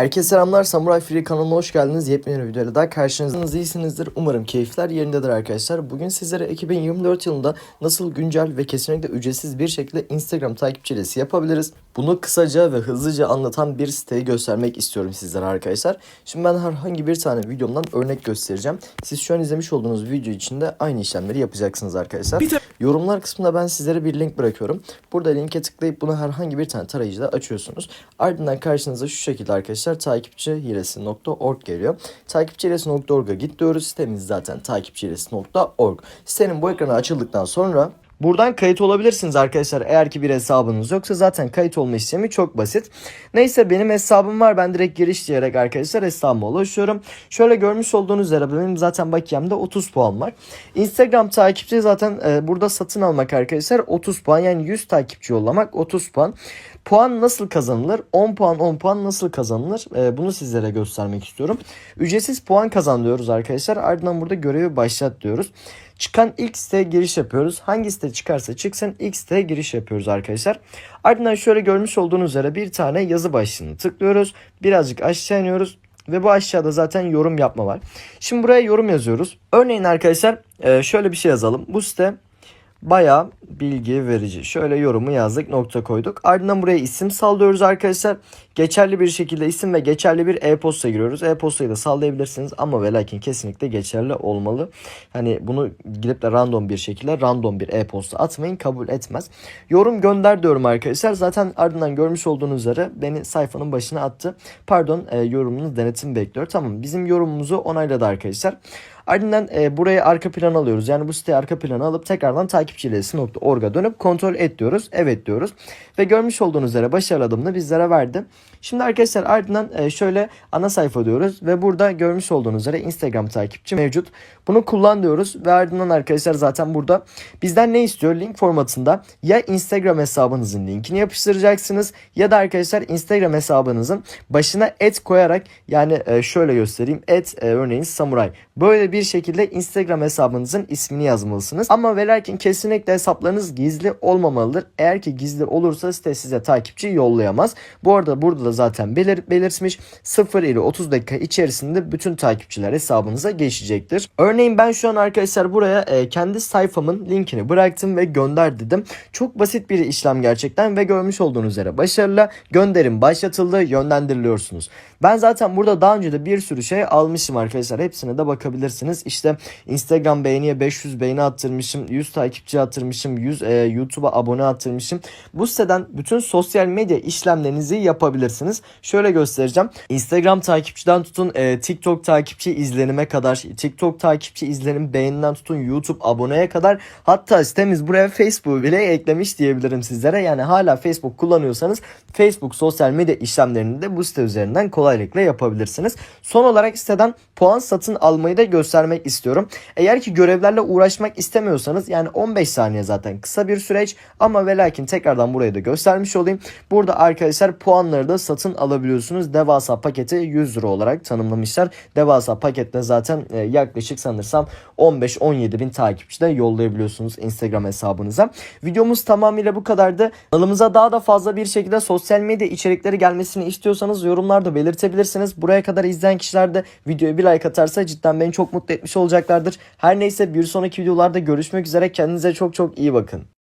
Herkese selamlar. Samurai Free kanalına hoş geldiniz. Yepyeni bir videoyla daha karşınızdayız. iyisinizdir. Umarım keyifler yerindedir arkadaşlar. Bugün sizlere 2024 yılında nasıl güncel ve kesinlikle ücretsiz bir şekilde Instagram takipçilesi yapabiliriz. Bunu kısaca ve hızlıca anlatan bir siteyi göstermek istiyorum sizlere arkadaşlar. Şimdi ben herhangi bir tane videomdan örnek göstereceğim. Siz şu an izlemiş olduğunuz video içinde aynı işlemleri yapacaksınız arkadaşlar. Yorumlar kısmında ben sizlere bir link bırakıyorum. Burada linke tıklayıp bunu herhangi bir tane tarayıcıda açıyorsunuz. Ardından karşınıza şu şekilde arkadaşlar takipçihilesi.org geliyor. Takipçihilesi.org'a git diyoruz. Sitemiz zaten takipçihilesi.org. Sitenin bu ekranı açıldıktan sonra Buradan kayıt olabilirsiniz arkadaşlar. Eğer ki bir hesabınız yoksa zaten kayıt olma işlemi çok basit. Neyse benim hesabım var. Ben direkt giriş diyerek arkadaşlar hesabıma ulaşıyorum. Şöyle görmüş olduğunuz üzere benim zaten bakiyemde 30 puan var. Instagram takipçi zaten e, burada satın almak arkadaşlar 30 puan. Yani 100 takipçi yollamak 30 puan. Puan nasıl kazanılır? 10 puan 10 puan nasıl kazanılır? Ee, bunu sizlere göstermek istiyorum. Ücretsiz puan kazanıyoruz arkadaşlar. Ardından burada görevi başlat diyoruz. Çıkan ilk siteye giriş yapıyoruz. Hangi site çıkarsa çıksın ilk siteye giriş yapıyoruz arkadaşlar. Ardından şöyle görmüş olduğunuz üzere bir tane yazı başlığını tıklıyoruz. Birazcık aşağı iniyoruz. Ve bu aşağıda zaten yorum yapma var. Şimdi buraya yorum yazıyoruz. Örneğin arkadaşlar e, şöyle bir şey yazalım. Bu site Bayağı bilgi verici. Şöyle yorumu yazdık nokta koyduk. Ardından buraya isim sallıyoruz arkadaşlar. Geçerli bir şekilde isim ve geçerli bir e-posta giriyoruz. E-postayı da sallayabilirsiniz ama ve lakin kesinlikle geçerli olmalı. Hani bunu gidip de random bir şekilde random bir e-posta atmayın kabul etmez. Yorum gönder diyorum arkadaşlar. Zaten ardından görmüş olduğunuz üzere beni sayfanın başına attı. Pardon e, yorumunu denetim bekliyor. Tamam bizim yorumumuzu onayladı arkadaşlar. Ardından e, buraya arka plan alıyoruz. Yani bu siteye arka planı alıp tekrardan takipçilesi.org'a dönüp kontrol et diyoruz. Evet diyoruz. Ve görmüş olduğunuz üzere başarılı adımını bizlere verdi. Şimdi arkadaşlar ardından e, şöyle ana sayfa diyoruz. Ve burada görmüş olduğunuz üzere Instagram takipçi mevcut. Bunu kullan diyoruz. Ve ardından arkadaşlar zaten burada bizden ne istiyor? Link formatında ya Instagram hesabınızın linkini yapıştıracaksınız. Ya da arkadaşlar Instagram hesabınızın başına et koyarak yani e, şöyle göstereyim. Et e, örneğin samuray. Böyle bir şekilde Instagram hesabınızın ismini yazmalısınız. Ama ve kesinlikle hesaplarınız gizli olmamalıdır. Eğer ki gizli olursa site size takipçi yollayamaz. Bu arada burada da zaten belir belirtmiş 0 ile 30 dakika içerisinde bütün takipçiler hesabınıza geçecektir. Örneğin ben şu an arkadaşlar buraya e, kendi sayfamın linkini bıraktım ve gönder dedim. Çok basit bir işlem gerçekten ve görmüş olduğunuz üzere başarılı gönderim başlatıldı yönlendiriliyorsunuz. Ben zaten burada daha önce de bir sürü şey almışım arkadaşlar. Hepsine de bakabilirsiniz. İşte Instagram beğeniye 500 beğeni attırmışım. 100 takipçi attırmışım. 100 e, YouTube'a abone attırmışım. Bu siteden bütün sosyal medya işlemlerinizi yapabilirsiniz. Şöyle göstereceğim. Instagram takipçiden tutun e, TikTok takipçi izlenime kadar. TikTok takipçi izlenim beğeninden tutun YouTube aboneye kadar. Hatta sitemiz buraya Facebook bile eklemiş diyebilirim sizlere. Yani hala Facebook kullanıyorsanız Facebook sosyal medya işlemlerini de bu site üzerinden kolaylıkla yapabilirsiniz. Son olarak siteden puan satın almayı da göstermek istiyorum. Eğer ki görevlerle uğraşmak istemiyorsanız yani 15 saniye zaten kısa bir süreç ama ve lakin tekrardan burayı da göstermiş olayım. Burada arkadaşlar puanları da satın alabiliyorsunuz. Devasa paketi 100 lira olarak tanımlamışlar. Devasa pakette zaten e, yaklaşık sanırsam 15-17 bin takipçi de yollayabiliyorsunuz Instagram hesabınıza. Videomuz tamamıyla bu kadardı. Kanalımıza daha da fazla bir şekilde sosyal medya içerikleri gelmesini istiyorsanız yorumlarda belirtebilirsiniz. Buraya kadar izleyen kişiler de videoya bir like atarsa cidden beni çok mutlu etmiş olacaklardır. Her neyse bir sonraki videolarda görüşmek üzere. Kendinize çok çok iyi bakın.